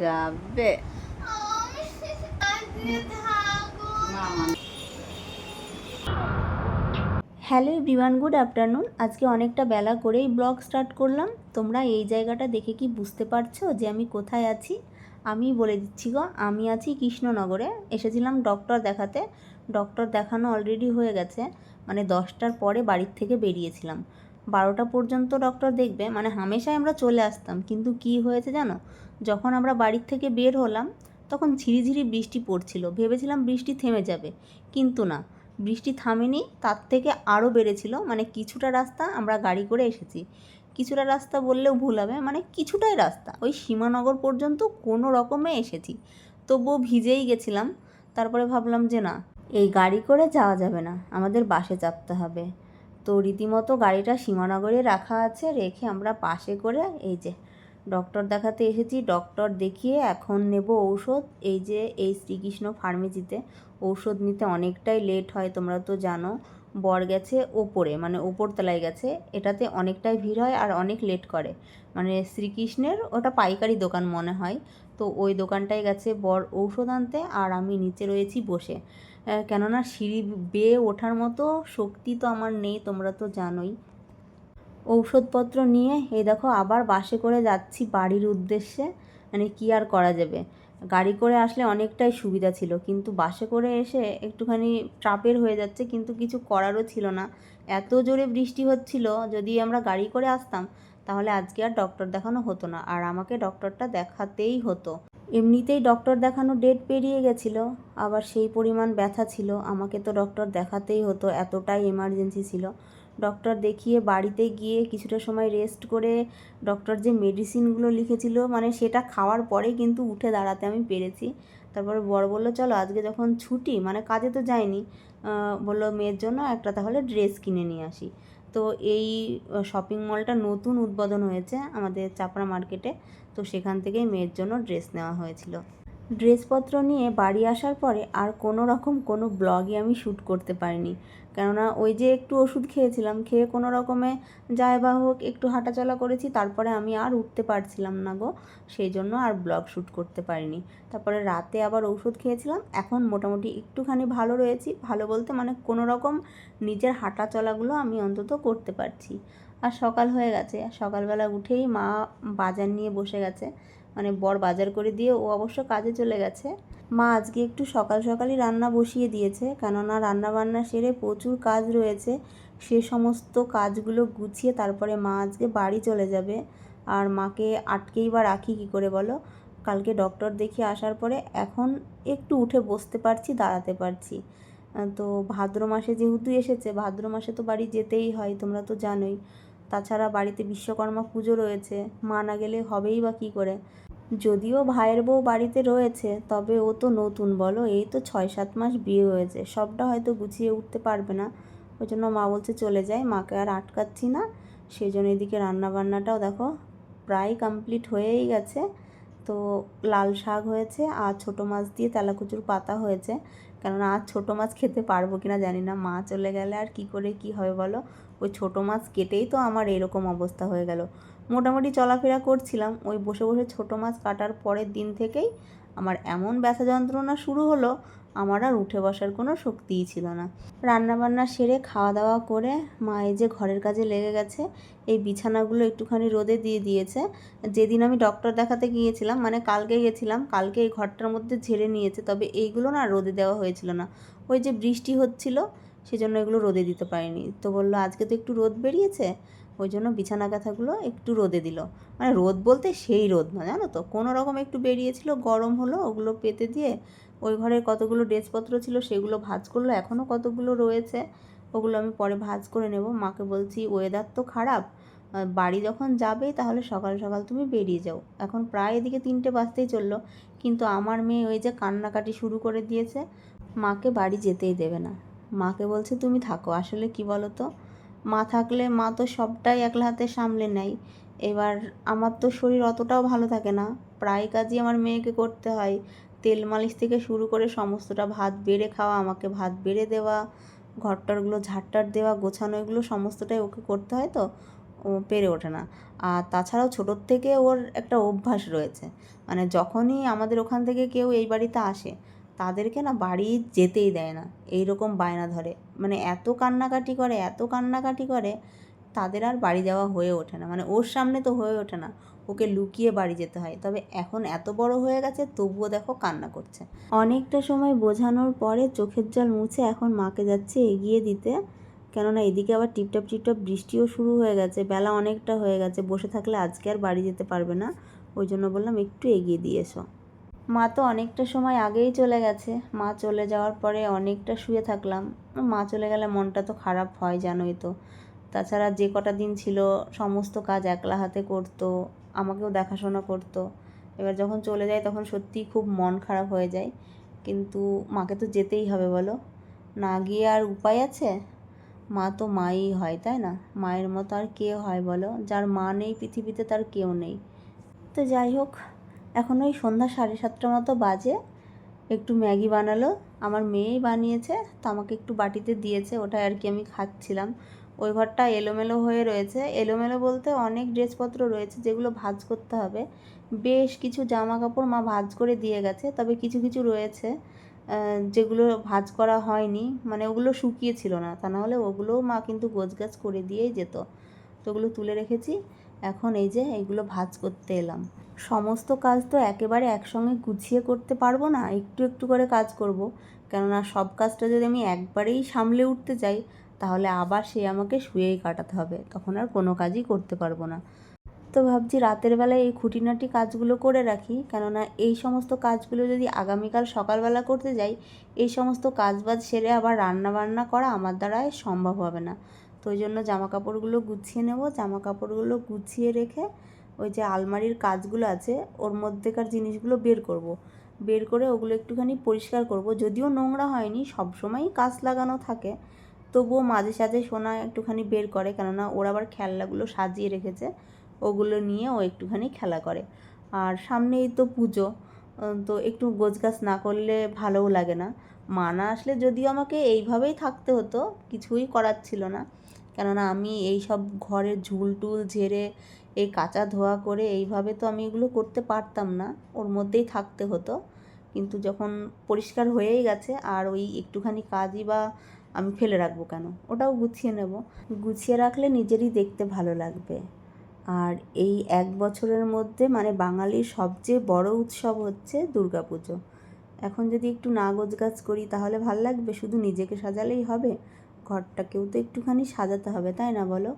যাবে। Hello everyone, good afternoon. আজকে অনেকটা বেলা করেই ব্লগ স্টার্ট করলাম। তোমরা এই জায়গাটা দেখে কি বুঝতে পারছ যে আমি কোথায় আছি? আমি বলে দিচ্ছি গো, আমি আছি কৃষ্ণনগরে। এসেছিলাম ডক্টর দেখাতে। ডক্টর দেখানো অলরেডি হয়ে গেছে। মানে দশটার পরে বাড়ির থেকে বেরিয়েছিলাম। বারোটা পর্যন্ত ডক্টর দেখবে। মানে হামেশাই আমরা চলে আসতাম। কিন্তু কি হয়েছে জানো? যখন আমরা বাড়ির থেকে বের হলাম, তখন ঝিরিঝিরি বৃষ্টি পড়ছিল। ভেবেছিলাম বৃষ্টি থেমে যাবে, কিন্তু না। বৃষ্টি থামেনি, তার থেকে আরও বেড়েছিল। মানে কিছুটা রাস্তা আমরা গাড়ি করে এসেছি। কিছুটা রাস্তা বললেও ভুল হবে মানে কিছুটাই রাস্তা। ওই সীমানগর পর্যন্ত কোনো রকমে এসেছি। তবুও ভিজেই গেছিলাম। তারপরে ভাবলাম যে না, এই গাড়ি করে যাওয়া যাবে না। আমাদের বাসে চাপতে হবে। তো রীতিমতো গাড়িটা সীমানগরে রাখা আছে, রেখে আমরা বাসে করে এই যে ডক্টর দেখাতে এসেছি। ডক্টর দেখিয়ে এখন নেব ঔষধ। এই যে, এই শ্রীকৃষ্ণ ফার্মেসিতে ঔষধ নিতে অনেকটাই লেট হয়, তোমরা তো জানো। বর গেছে ওপরে মানে ওপর তলায় গেছে। এটাতে অনেকটাই ভিড় হয় আর অনেক লেট করে। মানে শ্রীকৃষ্ণের ওটা পাইকারি দোকান মনে হয়। তো ওই দোকানটায় গেছে বর ঔষধ আনতে আর আমি নিচে রয়েছি বসে। কেননা সিঁড়ি বেয়ে ওঠার মতো শক্তি তো আমার নেই, তোমরা তো জানোই। ঔষধপত্র নিয়ে, এই দেখো আবার বাসে করে যাচ্ছি বাড়ির উদ্দেশ্যে। মানে কি আর করা যাবে? গাড়ি করে আসলে অনেকটাই সুবিধা ছিল, কিন্তু বাসে করে এসে একটুখানি ট্রাপের হয়ে যাচ্ছে, কিন্তু কিছু করারও ছিল না। এত জোরে বৃষ্টি হচ্ছিল, যদি আমরা গাড়ি করে আসতাম, তাহলে আজকে আর ডক্টর দেখানো হতো না, আর আমাকে ডক্টরটা দেখাতেই হতো। এমনিতেই ডক্টর দেখানো ডেট পেরিয়ে গেছিল, আবার সেই পরিমাণ ব্যথা ছিল, আমাকে তো ডক্টর দেখাতেই হতো, এতটাই এমার্জেন্সি ছিল। ডক্টর দেখিয়ে বাড়িতে গিয়ে কিছুটা সময় রেস্ট করে ডক্টর যে মেডিসিনগুলো লিখেছিল মানে সেটা খাওয়ার পরে কিন্তু উঠে দাঁড়াতে আমি পেরেছি। তারপরে বড় বলল, চলো আজকে যখন ছুটি মানে কাজে তো যায়নি বলল মেয়ের জন্য একটা তাহলে ড্রেস কিনে নিয়ে আসি। তো এই শপিং মলটা নতুন উদ্বোধন হয়েছে আমাদের চাপড়া মার্কেটে তো সেখান থেকেই মেয়ের জন্য ড্রেস নেওয়া হয়েছিল। ড্রেসপত্র নিয়ে বাড়ি আসার পরে আর কোনো রকম কোনো ব্লগই আমি শ্যুট করতে পারিনি। কেননা ওই যে একটু ওষুধ খেয়েছিলাম, খেয়ে কোনো রকমে যায় বা হোক একটু হাঁটাচলা করেছি, তারপরে আমি আর উঠতে পারছিলাম না গো, সেই জন্য আর ব্লগ শ্যুট করতে পারিনি। তারপরে রাতে আবার ওষুধ খেয়েছিলাম, এখন মোটামুটি একটুখানি ভালো রয়েছি, ভালো বলতে মানে কোনো রকম নিজের হাঁটা চলাগুলো আমি অন্তত করতে পারছি। আর সকাল হয়ে গেছে, সকালবেলা উঠেই মা বাজার নিয়ে বসে গেছে মানে বর বাজার করে দিয়ে ও অবশ্য কাজে চলে গেছে। মা আজকে একটু সকাল সকালই রান্না বসিয়ে দিয়েছে, কেননা রান্না বান্না সেরে প্রচুর কাজ রয়েছে। সে সমস্ত কাজগুলো গুছিয়ে তারপরে মা আজকে বাড়ি চলে যাবে। আর মাকে আটকেই বা রাখি কী করে বলো? কালকে ডক্টর দেখিয়ে আসার পরে এখন একটু উঠে বসতে পারছি, দাঁড়াতে পারছি। তো ভাদ্র মাসে যেহেতু এসেছে, ভাদ্র মাসে তো বাড়ি যেতেই হয়, তোমরা তো জানোই। তাছাড়া বাড়িতে বিশ্বকর্মা পুজো রয়েছে, মা না গেলে হবেই বা কী করে? যদিও ভাইয়ের বউ বাড়িতে রয়েছে, তবে ও তো নতুন, বলো? এই তো ছয় সাত মাস বিয়ে হয়েছে। সবটা হয়তো গুছিয়ে উঠতে পারবে না। ওই জন্য মা বলছে চলে যায় মাকে আর আটকাচ্ছি না। সেই জন্য এদিকে রান্না বান্নাটাও দেখো প্রায় কমপ্লিট হয়েই গেছে। তো লাল শাক হয়েছে আর ছোটো মাছ দিয়ে তেলাকুচুর পাতা হয়েছে। কেননা আর ছোটো মাছ খেতে পারব কি না জানি না। মা চলে গেলে আর কি করে কি হবে বলো? ওই ছোটো মাছ কেটেই তো আমার এরকম অবস্থা হয়ে গেল। মোটামুটি চলাফেরা করছিলাম। ওই বসে বসে ছোটো মাছ কাটার পরের দিন থেকেই আমার এমন ব্যথা যন্ত্রণা শুরু হলো, আমার আর উঠে বসার কোনো শক্তিই ছিল না। রান্নাবান্না সেরে খাওয়া দাওয়া করে মা এই যে ঘরের কাজে লেগে গেছে, এই বিছানাগুলো একটুখানি রোদে দিয়ে দিয়েছে। যেদিন আমি ডক্টর দেখাতে গিয়েছিলাম মানে কালকে গেছিলাম, কালকে এই ঘরটার মধ্যে ঝেড়ে নিয়েছে, তবে এইগুলো না রোদে দেওয়া হয়েছিল না। ওই যে বৃষ্টি হচ্ছিল, সেজন্য এগুলো রোদে দিতে পারিনি। তো বলল, আজকে তো একটু রোদ বেরিয়েছে? ওই জন্য বিছানা কাঁথাগুলো একটু রোদে দিল। মানে রোদ বলতে সেই রোদ না, জানো তো? কোনো রকম একটু বেরিয়েছিল, গরম হলো, ওগুলো পেতে দিয়ে ওই ঘরে কতগুলো ড্রেসপত্র ছিল সেগুলো ভাঁজ করল, এখনও কতগুলো রয়েছে, ওগুলো আমি পরে ভাঁজ করে নেব। মাকে বলছি ওয়েদার তো খারাপ বাড়ি যখন যাবে তাহলে সকাল সকাল তুমি বেরিয়ে যাও। এখন প্রায় এদিকে তিনটে বাজতেই চলল, কিন্তু আমার মেয়ে ওই যে কান্নাকাটি শুরু করে দিয়েছে, মাকে বাড়ি যেতেই দেবে না। মাকে বলছে, তুমি থাকো, আসলে কি বলো তো? মা থাকলে মা তো সবটাই একলা হাতে সামলে নেয়। এবার আমার তো শরীর অতটাও ভালো থাকে না। প্রায় কাজই আমার মেয়েকে করতে হয়। তেল মালিশ থেকে শুরু করে সমস্তটা ভাত বেড়ে খাওয়া, আমাকে ভাত বেড়ে দেওয়া, ঘরটারগুলো ঝাড়টার দেওয়া, গোছানো, এগুলো সমস্তটাই ওকে করতে হয় তো। ও পেরে ওঠে না। আর তাছাড়াও ছোটোর থেকে ওর একটা অভ্যাস রয়েছে। মানে যখনই আমাদের ওখান থেকে কেউ এই বাড়িতে আসে তাদেরকে না বাড়ি যেতেই দেয় না এই রকম বায়না ধরে। মানে এত কান্নাকাটি করে, এত কান্নাকাটি করে, তাদের আর বাড়ি যাওয়া হয়ে ওঠে না। মানে ওর সামনে তো হয়ে ওঠে না, ওকে লুকিয়ে বাড়ি যেতে হয়। তবে এখন এত বড় হয়ে গেছে, তবুও দেখো কান্না করছে। অনেকটা সময় বোঝানোর পরে চোখের জল মুছে এখন মাকে যাচ্ছে এগিয়ে দিতে। কেননা এদিকে আবার টিপটাপ টিপটাপ বৃষ্টিও শুরু হয়ে গেছে, বেলা অনেকটা হয়ে গেছে, বসে থাকলে আজকে আর বাড়ি যেতে পারবে না। ওই জন্য বললাম, একটু এগিয়ে দিয়ে এসো। মা তো অনেকটা সময় আগেই চলে গেছে। মা চলে যাওয়ার পরে অনেকটা শুয়ে থাকলাম। মা চলে গেলে মনটা তো খারাপ হয়, জানোই তো। তাছাড়া যে কটা দিন ছিল, সমস্ত কাজ একলা হাতে করতো, আমাকেও দেখাশোনা করতো। এবার যখন চলে যায়, তখন সত্যিই খুব মন খারাপ হয়ে যায়। কিন্তু মাকে তো যেতেই হবে, বলো? না গিয়ে আর উপায় আছে? মা তো মাই হয়, তাই না? মায়ের মতো আর কে হয়, বলো? যার মা নেই, পৃথিবীতে তার কেউ নেই। তো যাই হোক এখন ওই সন্ধ্যা সাড়ে সাতটা মতো বাজে। একটু ম্যাগি বানালো, আমার মেয়েই বানিয়েছে, তো আমাকে একটু বাটিতে দিয়েছে, ওটাই আর কি আমি খাচ্ছিলাম। ওই ঘরটা এলোমেলো হয়ে রয়েছে। এলোমেলো বলতে অনেক ড্রেসপত্র রয়েছে যেগুলো ভাঁজ করতে হবে। বেশ কিছু জামা কাপড় মা ভাঁজ করে দিয়ে গেছে, তবে কিছু কিছু রয়েছে যেগুলো ভাজ করা হয়নি। মানে ওগুলো শুকিয়েছিল না, তা নাহলে ওগুলোও মা কিন্তু গোছগাছ করে দিয়েই যেত। তো ওগুলো তুলে রেখেছি। এখন এই যে এইগুলো ভাজ করতে এলাম। সমস্ত কাজ তো একেবারে একসঙ্গে গুছিয়ে করতে পারব না, একটু একটু করে কাজ করব। কেননা সব কাজটা যদি আমি একবারেই সামলে উঠতে চাই, তাহলে আবার সে আমাকে শুয়েই কাটাতে হবে, তখন আর কোনো কাজই করতে পারব না। তো ভাবছি রাতের বেলায় এই খুঁটিনাটি কাজগুলো করে রাখি, কেননা এই সমস্ত কাজগুলো যদি আগামীকাল সকালবেলা করতে যাই, এই সমস্ত কাজবাজ সেরে আবার রান্না বান্না করা আমার দ্বারাই সম্ভব হবে না। তো ওই জন্য জামা কাপড়গুলো গুছিয়ে নেব। জামা কাপড়গুলো গুছিয়ে রেখে ওই যে আলমারির কাজগুলো আছে, ওর মধ্যেকার জিনিসগুলো বের করব। বের করে ওগুলো একটুখানি পরিষ্কার করব। যদিও নোংরা হয়নি সব সময়ই কাজ লাগানো থাকে। তবুও মাঝে সাঝে সোনা একটুখানি বের করে, কেননা ওর আবার খেলনাগুলো সাজিয়ে রেখেছে। ওগুলো নিয়ে ও একটুখানি খেলা করে। আর সামনেই তো পুজো তো একটু গোছগাছ না করলে ভালোও লাগে না। মা না আসলে যদিও আমাকে এইভাবেই থাকতে হতো, কিছুই করার ছিল না। কেননা আমি এই সব ঘরের ঝুল টুল ঝেড়ে এই কাঁচা ধোয়া করে এইভাবে তো আমি এগুলো করতে পারতাম না, ওর মধ্যেই থাকতে হতো। কিন্তু যখন পরিষ্কার হয়েই গেছে আর ওই একটুখানি কাজই বা আমি ফেলে রাখব কেন, ওটাও গুছিয়ে নেব। গুছিয়ে রাখলে নিজেরই দেখতে ভালো লাগবে। আর এই এক বছরের মধ্যে মানে বাঙালির সবচেয়ে বড় উৎসব হচ্ছে দুর্গাপুজো। এখন যদি একটু না গোছগাছ করি তাহলে ভালো লাগবে? শুধু নিজেকে সাজালেই হবে? ঘরটাকেও তো একটুখানি সাজাতে হবে, তাই না বলো?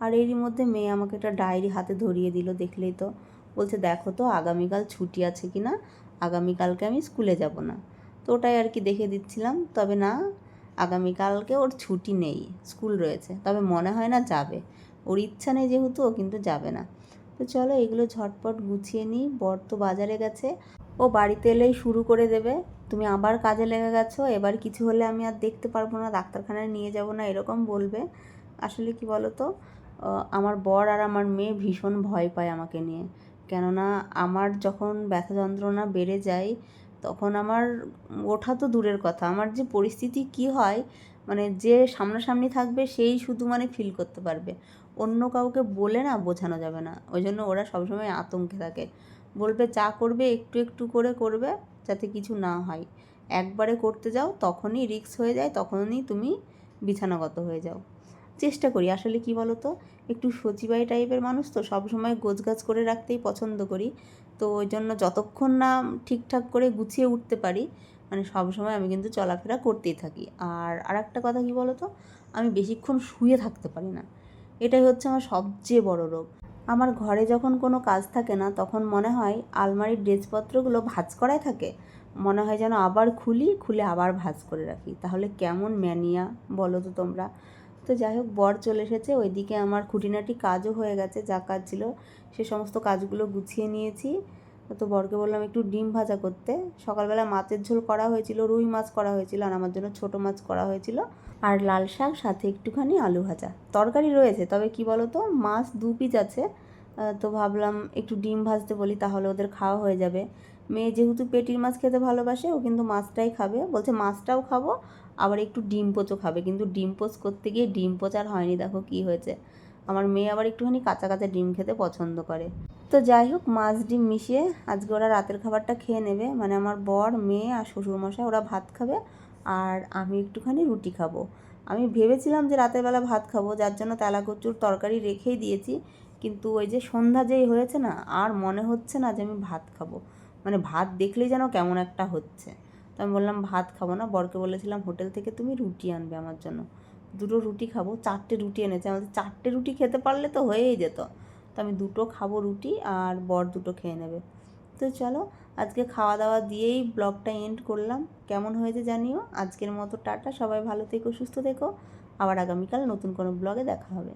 আর এরই মধ্যে মেয়ে আমাকে একটা ডায়েরি হাতে ধরিয়ে দিল দেখলেই তো। বলছে, দেখো তো, আগামীকাল ছুটি আছে কি না? আগামীকালকে আমি স্কুলে যাব না। তো ওটাই আর কি দেখে দিচ্ছিলাম। তবে না, আগামীকালকে ওর ছুটি নেই, স্কুল রয়েছে। তবে মনে হয় না যাবে। ওর ইচ্ছা নেই যেহেতু, ও কিন্তু যাবে না। তো চলো, এগুলো ঝটপট গুছিয়ে নিই। বর তো বাজারে গেছে। ও বাড়িতে এলেই শুরু করে দেবে। তুমি আবার কাজে লেগে গেছো, এবার কিছু হলে আমি আর দেখতে পারব না, ডাক্তারখানায় নিয়ে যাব না, এরকম বলবে। আসলে কি বলো তো আমার বর আর আমার মেয়ে ভীষণ ভয় পায় আমাকে নিয়ে। কেননা আমার যখন ব্যথা যন্ত্রণা বেড়ে যায়, তখন আমার ওঠা তো দূরের কথা। আমার যে পরিস্থিতি কি হয় মানে যে সামনাসামনি থাকবে, সেই শুধু মানে ফিল করতে পারবে। অন্য কাউকে বলে না বোঝানো যাবে না। ওই জন্য ওরা সবসময় আতঙ্কে থাকে। বলবে যা করবে, একটু একটু করে করবে যাতে কিছু না হয়। একবারে করতে যাও, তখনই রিক্স হয়ে যায়, তখনই তুমি বিছানাগত হয়ে যাও। চেষ্টা করি, আসলে কি বলো তো একটু সচিবাই টাইপের মানুষ তো সবসময় গোছগাছ করে রাখতেই পছন্দ করি। তো ওই জন্য যতক্ষণ না ঠিকঠাক করে গুছিয়ে উঠতে পারি মানে সবসময় আমি কিন্তু চলাফেরা করতেই থাকি। আর আর একটা কথা কি বলো তো আমি বেশিক্ষণ শুয়ে থাকতে পারি না। এটাই হচ্ছে আমার সবচেয়ে বড় রোগ। আমার ঘরে যখন কোনো কাজ থাকে না, তখন মনে হয় আলমারির ড্রেসপত্রগুলো ভাজ করাই থাকে। মনে হয় যেন আবার খুলি, খুলে আবার ভাজ করে রাখি। তাহলে কেমন ম্যানিয়া বলো তো তোমরা? তো যাই হোক, বর চলে এসেছে। ওইদিকে আমার খুঁটিনাটি কাজও হয়ে গেছে, যা কাজ ছিল সে সমস্ত কাজগুলো গুছিয়ে নিয়েছি। তো বরকে বললাম, একটু ডিম ভাজা করতে। সকালবেলা মাছের ঝোল করা হয়েছিল, রুই মাছ করা হয়েছিল, আর আমার জন্য ছোটো মাছ করা হয়েছিল। আর লাল শাক, সাথে একটুখানি আলু ভাজা। তরকারি রয়েছে, তবে কি বলো তো মাছ দু পিস আছে। তো ভাবলাম একটু ডিম ভাজতে বলি, তাহলে ওদের খাওয়া হয়ে যাবে। মেয়ে যেহেতু পেটির মাছ খেতে ভালোবাসে, ও কিন্তু মাছটাই খাবে। বলছে, মাছটাও খাব, আবার একটু ডিম পোচও খাবে। কিন্তু ডিম পোচ করতে গিয়ে ডিম পোচ আর হয়নি, দেখো কি হয়েছে। আমার মেয়ে আবার একটুখানি কাঁচা কাঁচা ডিম খেতে পছন্দ করে। তো যাই হোক, মাছ ডিম মিশিয়ে আজকে ওরা রাতের খাবারটা খেয়ে নেবে। মানে আমার বর, মেয়ে আর শ্বশুরমশাই, ওরা ভাত খাবে। আর আমি একটুখানি রুটি খাব। আমি ভেবেছিলাম যে রাতের বেলা ভাত খাব, যার জন্য তেলা কচুর তরকারি রেখেই দিয়েছি। কিন্তু ওই যে সন্ধ্যা যেই হয়েছে না, আর মনে হচ্ছে না যে আমি ভাত খাব। মানে ভাত দেখলেই যেন কেমন একটা হচ্ছে। তো আমি বললাম, ভাত খাব না। বরকে বলেছিলাম, হোটেল থেকে তুমি রুটি আনবে আমার জন্য। দুটো রুটি খাব, চারটে রুটি এনেছে। আমাদের চারটে রুটি খেতে পারলে তো হয়েই যেত। তো আমি দুটো খাব রুটি আর বর দুটো খেয়ে নেবে। তো চলো আজকে খাওয়া দাওয়া দিয়েই ব্লগটা এন্ড করলাম। কেমন হয়েছে জানিও। আজকের মতো টাটা। সবাই ভালো থেকো, সুস্থ থেকো। আবার আগামীকাল নতুন কোনো ব্লগে দেখা হবে।